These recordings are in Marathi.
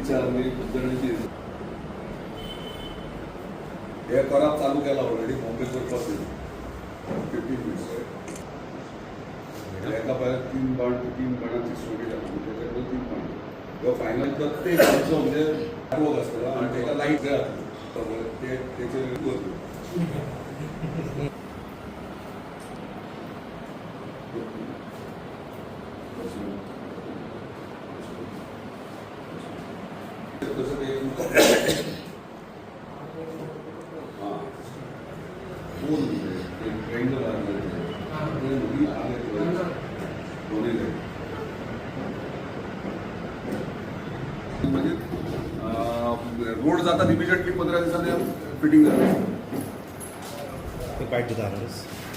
विचार मी जणांची हे करार चालू केला ऑलरेडी मुंबईवर पासून फिफ्टीन मिनिट्स एका पायात तीन बाण तीन बाणांची स्टोरी लागली. त्याच्याकडे तीन बाण. किंवा फायनल प्रत्येक आमचं म्हणजे रोग असतं. आणि त्याला लाइट राहतं ते त्याचे तसं ते हां दोन ते ट्रेनला लागले मुली आले दोन्ही नाही म्हणजे रोड जातात इमिजिएटली पंधरा दिवसाने फिटिंग झाली.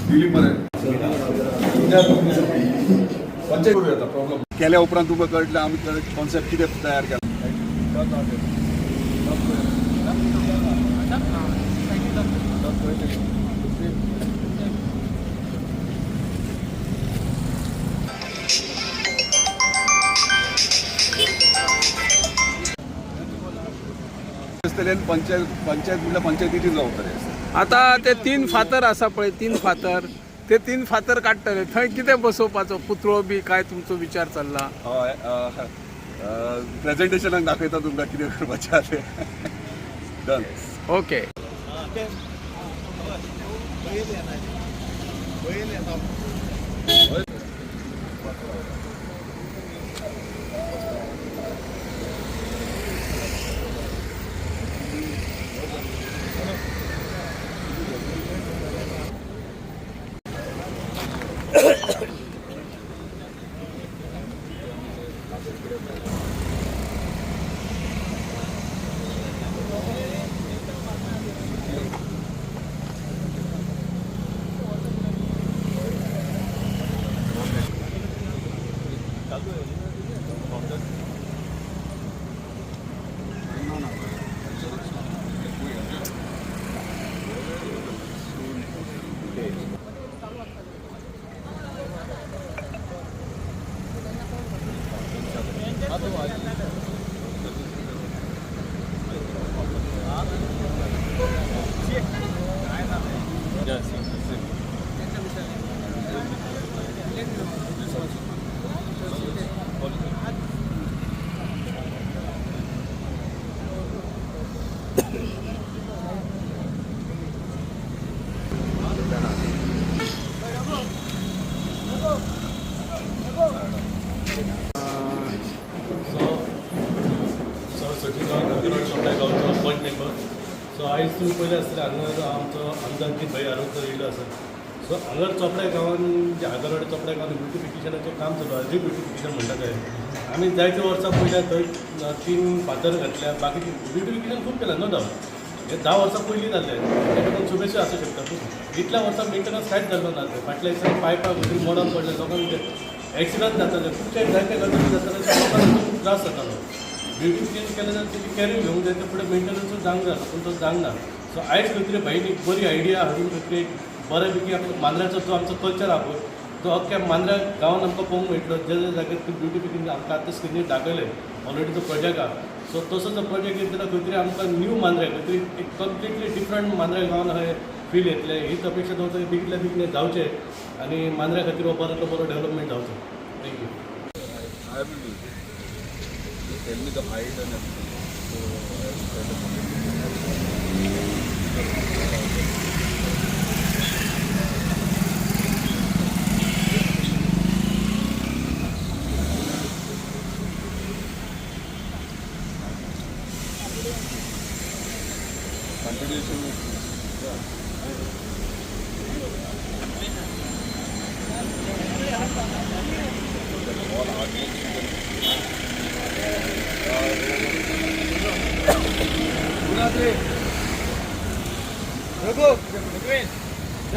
दिल्लीमध्ये केल्या उपरांत तुका कळटलं आम्ही कॉन्सेप्ट किती तयार केला. पंचायत पंचायत म्हणल्या पंचायतीची जबाबदारी असते आता ते तीन फातर आसा पळय तीन फातर ते तीन फातर काडटले थंय कितें बसोवपाचो पुतळो बी काय तुमचो विचार चल्ला हय प्रेझेंटेशनाक दाखयता तुमकां कितें करपाचें तें डन ओके सो तुम्ही पयलें आसतलें हांगा आमचो आमदार की भाई आरोग्य येयलो आसा सो हांगा चोपड्या गांवान जे आगरवाडी चोपड्या गांवान ब्युटिफिकेशनाचें काम चालू आसा ब्युटिफिकेशन म्हणटा तें आमी जायते वर्सां पयल्या थंय तीन फातर घातल्या. बाकीचे ब्युटिफिकेशन खूब केलां नो डावट हे धा वर्सां पयलीं जाल्लें लागून शुभेच्छा आसूं शकता पूण इतल्या वर्सां मेंटेनन्स कांयच जाल्लो ना ते फाटल्या दिसांनी पायपाक खंय मोडोन पडले लोकांक एक्सिडंट जाताले खुबशे जायते गजाली जाताले लोकांक खूब त्रास जातालो ब्रिडिंग चेंज जाल्यार तेची कॅरी घेवंक जाय ते फुडें मेंटेनन्सूच जावंक जाय पूण तो जावंक ना सो आयज खंय तरी भाईन एक बरी आयडिया हाडून खंय तरी एक बऱ्यापैकी आपलो मांद्राचो जो आमचो कल्चर आहा पळय तो अख्ख्या मांद्र्या गांवान आमकां पळोवंक मेळटलो जे जे जाग्यार ती ब्युटिफिकेशन आमकां आतां स्क्रिनीर दाखयलें ऑलरेडी तो प्रोजेक्ट आहा. सो तसो प्रोजेक्ट येत जाल्यार खंय तरी आमकां न्यू मांद्रे खंय तरी एक कंप्लिटली डिफरंट मांद्रे गांवान हे फील येतलें हीच अपेक्षा दवरता की बेगीतल्या बेगीन जावचें आनी मांद्र्या खातीर हो बरो बरो डेव्हलपमेंट जावचो thank you tell me the height and everything. So I will try to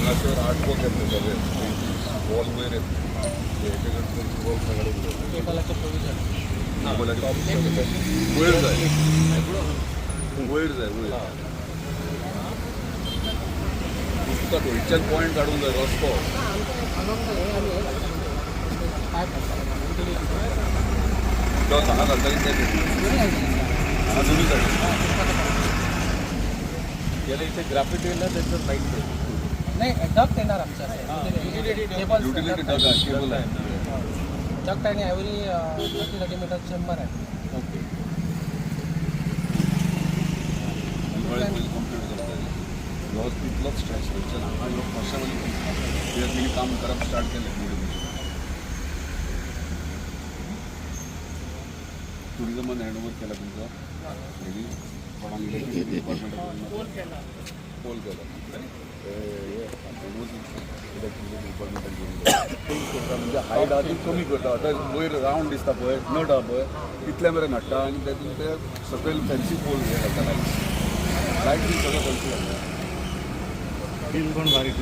हांगासर आर्टवर्क येतले सगळे वॉल वयर येतले एकेकडे वॉल सगळे बोलायचं वयर जाय वयर जाय वयर तुका थंयच्यान पॉयंट काडूंक जाय रस्तो. तो हांगा घालता की ते हांगा दोन्ही सायडीन गेल्या इथे ग्राफिटी येयला त्याचं लाइट नाही डक्ट येणार आमच्या युटिलिटी डग आहे केबल आहे डक्ट आणि every thirty thirty metre chamber आहे. ओके व्यवस्थितलोच स्ट्रेच थंयच्यान हांगा लोक कित्याक तेणी काम करप स्टार्ट केलें टुरिजमान हँड ओवर केला तुमचा इलेक्ट्रिसिटी डिपार्टमेंटाक पोल केला करता म्हणजे हायट ती कमी करता आतां वयर रावंड दिसता पळय नट आहा पळय तितले मेरेन हाडटा आनी तेतून ते सकयल फॅन्सी पोल हे घालता लायट लायट बी सगळं फॅन्सी घालता बिल पण बारीक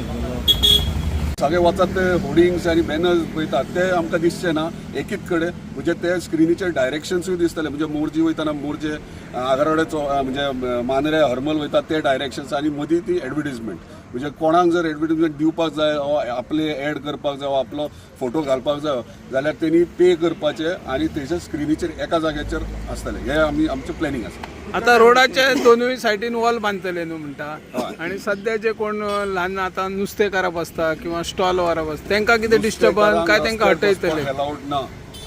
सगळे वचत ते होर्डिंग्स आनी बॅनर्स पळतात ते आमकां दिसचे ना एकीच कडेन म्हणजे ते स्क्रिनीचे डायरेक्शन्सूय दिसतले. म्हणजे मोरजी वयताना मोरजे आगारोडे चो म्हणजे अं, मांद्रे हरमल वयतात ते डायरेक्शन्स आनी मदीं ती एडवर्टिजमेंट म्हणजे कोणाक जर एडवर्टिजमेंट दिवपाक जाय आपले एड करपाक जाय वा आपलो फोटो घालपाक जाय जाल्यार तेणी पे करपाचे आनी थंयच्या स्क्रिनीचेर एका जाग्याचेर आसतले. हे आमी आमचें प्लॅनिंग आसा आता रोडाच्या दोनूय सायडीन वॉल बांदतले न्हू म्हणटा. आणि सध्या जे कोण ल्हान आतां नुस्तेंकारां बसता किंवा स्टॉल व्हरा बसता तांकां कितें डिस्टर्बन्स काय तांकां हटयतले अलाउड ना.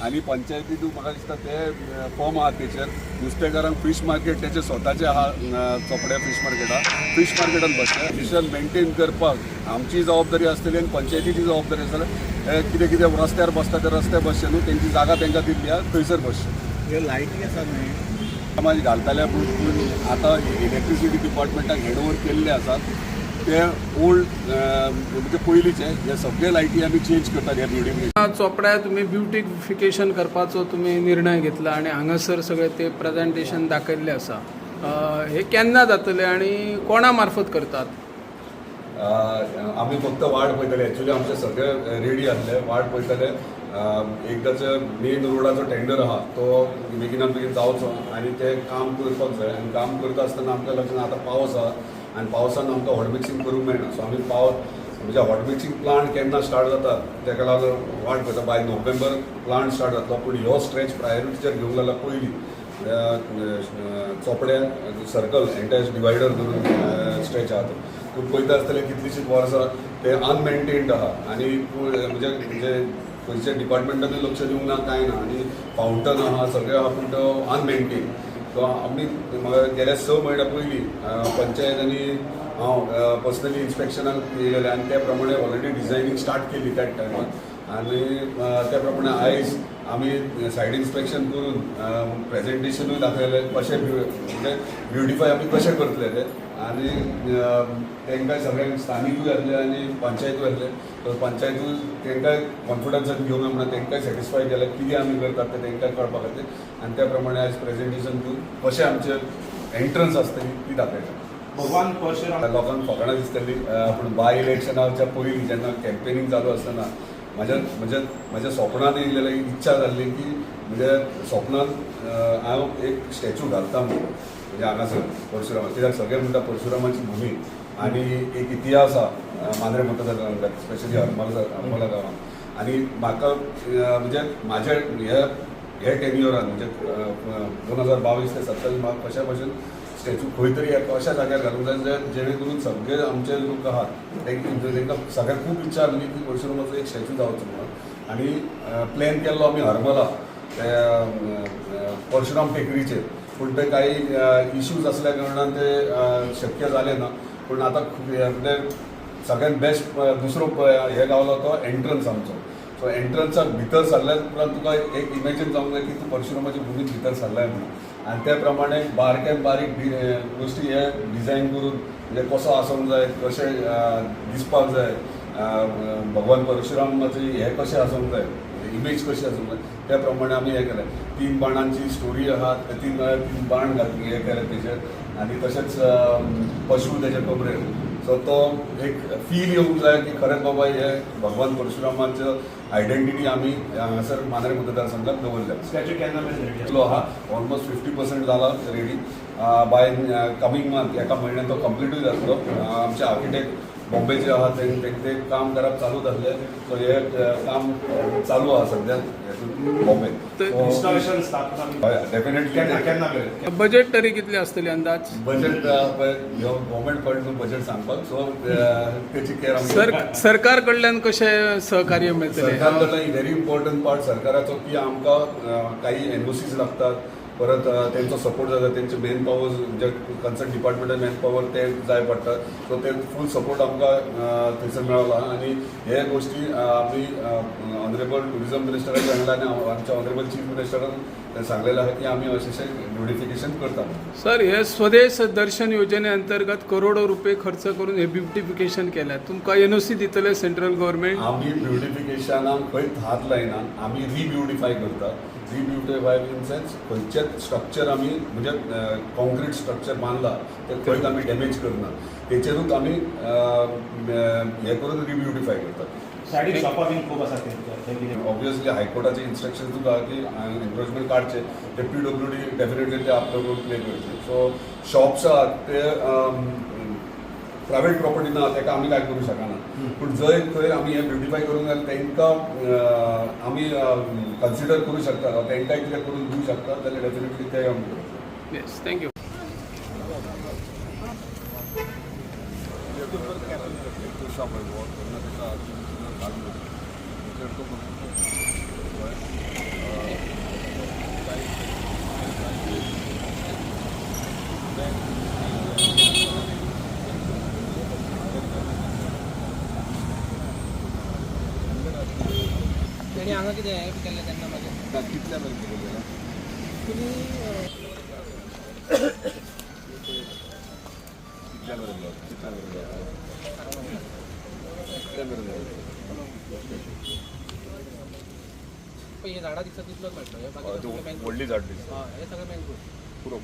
आणि पंचायतीतूय म्हाका दिसता ते फॉर्म आहा तेचेर नुस्तेकारांक फीश मार्केट तेचे स्वताचे आहा चोपड्या फीश मार्केटा फीश मार्केटान बसता मिशन मेंटेन करपाक आमची जबाबदारी आसतली आनी पंचायतीची जबाबदारी आसतली कितें कितें रस्त्यार बसता ते रस्ते बसचे न्हू तेंची जागा तांकां दिल्ली आहा थंयसर बसचे. लायटी आसा न्ही? माझी घालताले पूण आतां इलेक्ट्रिसिटी डिपार्टमेंटाक हँड ओवर केल्ले आसात ते ओल्ड म्हणजे पयलींचे हे सगळे लायटी आमी चेंज करतात ह्या बिल्डिंग चोपड्या तुम्ही ब्युटिफिकेशन करपाचो तुम्ही निर्णय घेतला आणि हांगासर सगळे ते प्रेझेंटेशन दाखयल्ले आसा. हे केन्ना जातले आणि कोणा मार्फत करतात? आमी फक्त वाट पळयतले. एक्चुली आमचे सगळे रेडी आसले. वाट पळयतले. एकदाचं मेन रोडाचो टेंडर आहा तो बेगिनान बेगीन जावचो आनी ते काम करपाक जाय आनी काम करता आसतना आमच्या लक्षांत आतां पावस आहा आनी पावसान आमकां हॉट मिक्सिंग करूंक मेळना सो आमी पावस म्हणजे हॉट मिक्सिंग प्लांट केन्ना स्टार्ट जाता तेका लागून वाट पळयता बाय नोव्हेंबर प्लांट स्टार्ट जातलो पूण ह्यो स्ट्रेच प्रायोरिटीचेर घेवंक लागला पयलीं चोपड्या सर्कल एन्टायर डिवायडर करून स्ट्रेच आहा तो पूण पळयता आसतले कितलींशींच वर्सां ते अनमेंटेन्ड आहा आनी म्हणजे म्हणजे खंयच्या डिपार्टमेंटानूय लक्ष दिवंक ना कांय ना आनी फावंटन आहा सगळें आहा पूण तो अनमेंटेन सो आमी म्हाका गेल्या स म्हयन्या पयलीं पंचायत आनी हांव पर्सनली इन्स्पेक्शनाक येयलेले आनी त्या प्रमाणे ऑलरेडी डिझायनींग स्टार्ट केली त्या टायमार आनी त्याप्रमाणे त्या प्रमाणे आयज आमी सायड इन्स्पेक्शन करून प्रेझेंटेशनूय दाखयलें कशें ब्यु- म्हणजे ब्युटिफाय आमी कशें करतले ते आनी तेंकां सगळ्यांक स्थानीकूय आहले आनी पंचायतूय आहले तर पंचायतूय तेंकांय कॉन्फिडन्सान घेवंक म्हणून तेंकांय सॅटिस्फाय केलें कितें आमी करतात ते तेंकांय कळपा खातीर आनी त्या प्रमाणे आयज प्रेझेंटेशन करून कशें आमचें एंट्रन्स आसतली ती दाखयता भगवान परशुराम. लोकांक फकाणां दिसतली. पूण बाय इलेक्शनाच्या पयलीं जेन्ना कॅम्पेनींग चालू आसतना म्हाज्या म्हज्या म्हज्या स्वप्नान येयलेली इच्छा जाल्ली की म्हणजे स्वप्नान अं, हांव एक स्टॅच्यू घालता म्हणून. म्हणजे हांगासर परशुरामा. कित्याक सगळे म्हणटा परशुरामाची भुमी. आनी एक इतिहास आहा मांद्रे मतदारसंघात स्पेशली हरमल हरमला गांवांत आनी म्हाका म्हणजे म्हाज्या हे हे टेन्युअरान म्हणजे दोन हजार बावीस ते सत्तावीस म्हाका कशा भशेन स्टॅच्यू खंय तरी एक अशा जाग्यार घालूंक जाय जे जेणे करून सगळे आमचे लोक आहात तेंक- तेंकां सगळ्यांक खूब इच्छा आसली की परशुरामाचो एक स्टॅच्यू जावचो म्हणून आनी प्लॅन केल्लो आमी हरमला ते परशुराम टेकडीचेर पूण ते काही इश्यूज असल्या कारणान ते शक्य जाले ना. पूण आतां खूब म्हणजे सगळ्यात बेस्ट दुसरो हे गावलो तो एंट्रन्स आमचो. सो एंट्रन्साक भितर सरल्या उपरांत तुका एक इमेजीन जावंक जाय की तूं परशुरामाच्या भुमीत भितर सरलाय म्हणून. आनी त्या प्रमाणे बारक्यान बारीक गोश्टी हे डिझायन करून म्हणजे कसो आसूंक जाय कशें दिसपाक जाय भगवान परशुरामाचे हे कशें आसूंक जाय इमेज कशी आसूंक जाय त्या प्रमाणे आमी हें केलें तीन बाणांची स्टोरी आहा तीन तीन बाण घातली हे केले तेजेर आनी तशेंच अं, पशु तेजे कमरेर सो तो एक फील येवंक जाय की खरेंच बाबा हे भगवान परशुरामाचं आयडेंटिटी आमी हांगासर मांद्रे मतदारसंघात दवरल्या स्टॅच्यू केन्ना इतलो आहा. ऑलमोस्ट फिफ्टी पर्सेंट जाला रेडी बाय कमिंग मंथ एका म्हयन्यान तो कंप्लीटूय जातलो आमचे आर्किटेक्ट बॉम्बेचे आहा ते ते- ते काम करप चालूच आसले सो हे काम चालू आहा हय डेफिनेटली केन्ना केन्ना मेरेन बजेट तरी कितली आसतली अंदाज? बजेट गव्हर्मेंटकडून बजेट सांगपाक सो तेची केअर सरकार कडल्यान कशें सहकार्य मेळटलें सरकार कडल्यान व्हेरी इम्पॉर्टंट पार्ट सरकाराचो की आमकां काही एनओसीज लागतात. परत तेंचो सपोर्ट जाता तेंचे मेन पॉवर्स म्हणजे कन्सर्न डिपार्टमेंटल मॅन पॉवर ते जाय पडटा सो ते फूल सपोर्ट आमकां थंयसर मेळला. आनी हे गोश्टी अं, आमी ऑनरेबल टुरिझम मिनिस्टराच्या हांगा आनी आमच्या ऑनरेबल चीफ मिनिस्टरान सांगलेलें आहा की आमी अशें ब्युटिफिकेशन करता सर हे स्वदेश दर्शन योजने अंतर्गत करोडो रुपये खर्च करून हे ब्युटिफिकेशन केल्या. तुमकां एन ओ सी दितले सेंट्रल गव्हर्मेंट आमी ब्युटिफिकेशनाक खंयच हात लायना आमी रिब्युटिफाय करता रिब्युटिफाय इन सेन्स खंयचेच स्ट्रक्चर आमी म्हणजे कॉन्क्रीट स्ट्रक्चर बांदला ते खंयच आमी डॅमेज करना तेचेरूच आमी हे करून रिब्युटिफाय करता कितें ऑब्वियसली हायकोर्टाचे इन्स्ट्रक्शन तुका की एनक्रोचमेंट काडचे ते पी डब्ल्यू डी डेफिनेटली ते आपलो रोल प्ले करचे सो शॉप्स आहात ते प्रायवेट प्रॉपर्टी ना तेका आमी काय करू शकना पूण जंय खंय आमी हे ब्युटिफाय करूंक जाय तेंकां आमी कन्सिडर करूं शकता तेंकाय कितें करून दिवं शकता जाल्यार डेफिनेटली ते आमी करता येस थँक्यू तेणी हांगा कितें हें केल्लें तेन्ना मागीर कितल्या तुमी अं, कितल्या मेरेन कितल्या मेरेन कितल्या मेरेन पळय हे झाडां दिसता हे सगळे मँगो व्हडली झाड दिसता. हे सगळे मँगो पुरो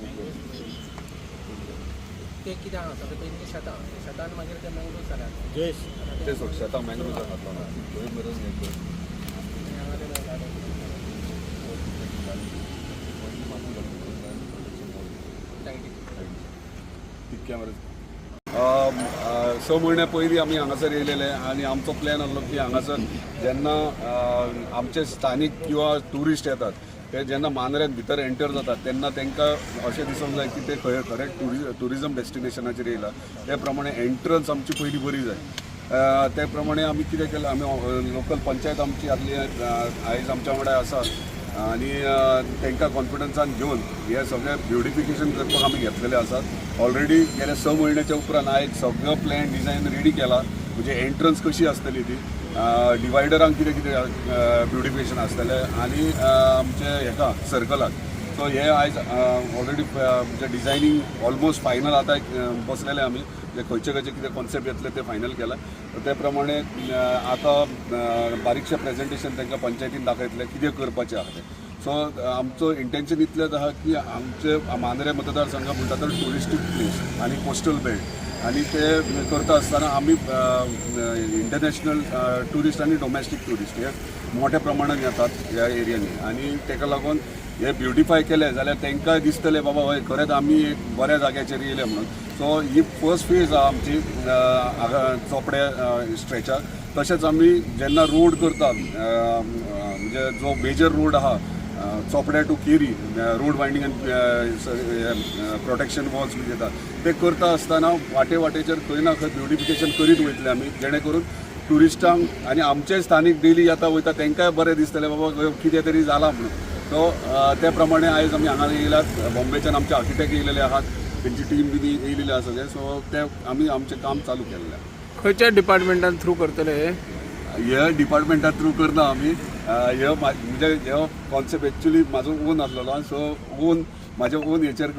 ते कितें हांगा सगळे पयलीं शेतां शेतान मागीर ते मँगो जाल्यात ते सोड शेतां घातलो ना थंय मेरेन हें कर हांगा ते झाडां सायडीक तितक्या स म्हयन्या पयलीं आमी हांगासर येयलेले आनी आमचो प्लॅन आसलो की हांगासर जेन्ना आमचे स्थानीक किंवा ट्युरिस्ट येतात ते जेन्ना मांद्र्यान भितर एंटर जातात तेन्ना तांकां अशें दिसूंक जाय की ते खंय खरें टुरि ट्युरिजम डेस्टिनेशनाचेर येयला ते प्रमाणे एंट्रन्स आमची पयलीं बरी जाय ते प्रमाणे आमी कितें केलें आमी लोकल पंचायत आमची आसली आयज आमच्या वांगडा आसा आणि तांकां कॉन्फिडन्सान घेवन हे सगळें ब्युटिफिकेशन करपाक आमी घेतलेले आसात ऑलरेडी गेल्या स म्हयन्याच्या उपरांत हांवें सगळो प्लॅन डिझायन रेडी केला. म्हणजे एंट्रन्स कशी आसतली ती डिवायडरांक कितें कितें ब्युटिफिकेशन आसतलें आनी आमच्या हेका सर्कलाक सो हे आयज ऑलरेडी म्हणजे डिझायनींग ऑलमोस्ट फायनल आतां बसलेले आमी जे खंयचे खंयचे कितें कॉन्सेप्ट येतले ते फायनल केला. तर ते प्रमाणे आतां बारीकशें प्रेझेंटेशन तांकां पंचायतीन दाखयतले कितें करपाचें आहा. तें सो आमचो इंटेन्शन इतलेंच आहा की आमचे मांद्रे मतदारसंघ म्हणटा तर ट्युरिस्टीक प्लेस आनी कोस्टल बेल्ट आनी ते करता आसतना आमी इंटरनॅशनल ट्युरिस्ट आनी डोमेस्टीक ट्युरिस्ट हे मोठ्या प्रमाणात येतात ह्या एरियांनी. आनी तेका लागून हे ब्युटिफाय केले जाल्यार तांकां दिसतले बाबा हय खरेंच आमी एक बऱ्या जाग्याचेर येयले म्हणून. सो ही फर्स्ट फेज आहा आमची हांगा चोपडे स्ट्रेचाक तशेंच आमी जेन्ना रोड करता म्हणजे जो मेजर रोड आहा चोपड्या टू केरी रोड वायंडींग आनी प्रोटेक्शन वॉल्स बी येतात. ते करता आसतना वाटे वाटेचेर खंय ना खंय ब्युटिफिकेशन करीत वयतले आमी जेणे करून ट्युरिस्टांक आनी आमचे स्थानीक डेली येता वयता तांकांय बरें दिसतलें बाबा कितें तरी जालां म्हणून. सो त्या प्रमाणे आयज आमी हांगा येयल्यात बॉम्बेच्यान आमचे आर्किटेक्ट येयलेले आहात. तेंची टीम बी येयलेली आसा ते सो ते आमी आमचें काम चालू केल्लें. खंयच्या डिपार्टमेंटान थ्रू करतले हे? डिपार्टमेंटा थ्रू करना आमी हे म्हणजे हे कॉन्सेप्ट एक्चुली म्हाजो ओन आसलेलो सो ओन म्हाज्या ओन हेचेर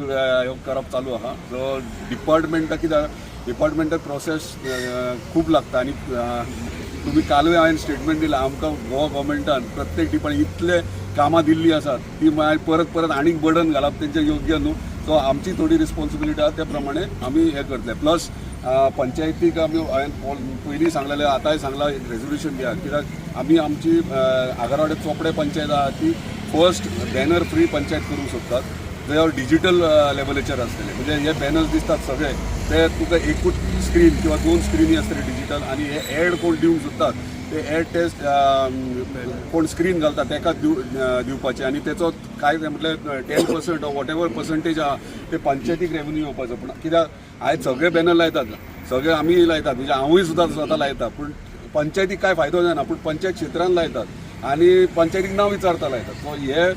करप चालू आहा. सो डिपार्टमेंटा कित्याक डिपार्टमेंटल प्रोसेस खूब लागता. आनी तुमी कालूय हांवें स्टेटमेंट दिला आमकां गोवा गव्हर्मेंटान प्रत्येक डिपार्टमेंट इतले कामां दिल्ली आसात ती मागीर परत परत आनीक बर्डन घालप तेंचे योग्य न्हू सो आमची थोडी रिस्पॉन्सिबिलिटी आहा त्या प्रमाणे आमी हे करतले प्लस uh, पंचायतीक आमी हांवें पयलीं सांगलेलें आतांय सांगलां एक रेजोल्युशन दिया. कित्याक आमी आमची uh, आगरवाडे आगारवाडे चोपडे पंचायत आहा ती फर्स्ट बॅनर फ्री पंचायत करूंक सोदतात त्याच्यावर डिजिटल लेवलीचेर आसतले म्हणजे हे बॅनर्स दिसतात सगळे. ते तुका एकूच स्क्रीन किंवा दोन स्क्रिनी आसतले डिजिटल आनी हे एड कोण दिवंक सोदतात ते एड टेस्ट कोण स्क्रीन घालता तेका दिवपाचे आनी तेचो काय म्हटल्यार ten percent whatever percentage आहा ते पंचायतीक रेवन्यू येवपाचो पूण कित्याक आयज सगळे बॅनर लायतात. सगळे आमी लायतात. म्हणजे हांवूय सुद्दां स्वता लायता पूण पंचायतीक काय फायदो जायना पूण पंचायत क्षेत्रांत लायतात. आनी पंचायतीक नांव विचारता लायतात. सो हे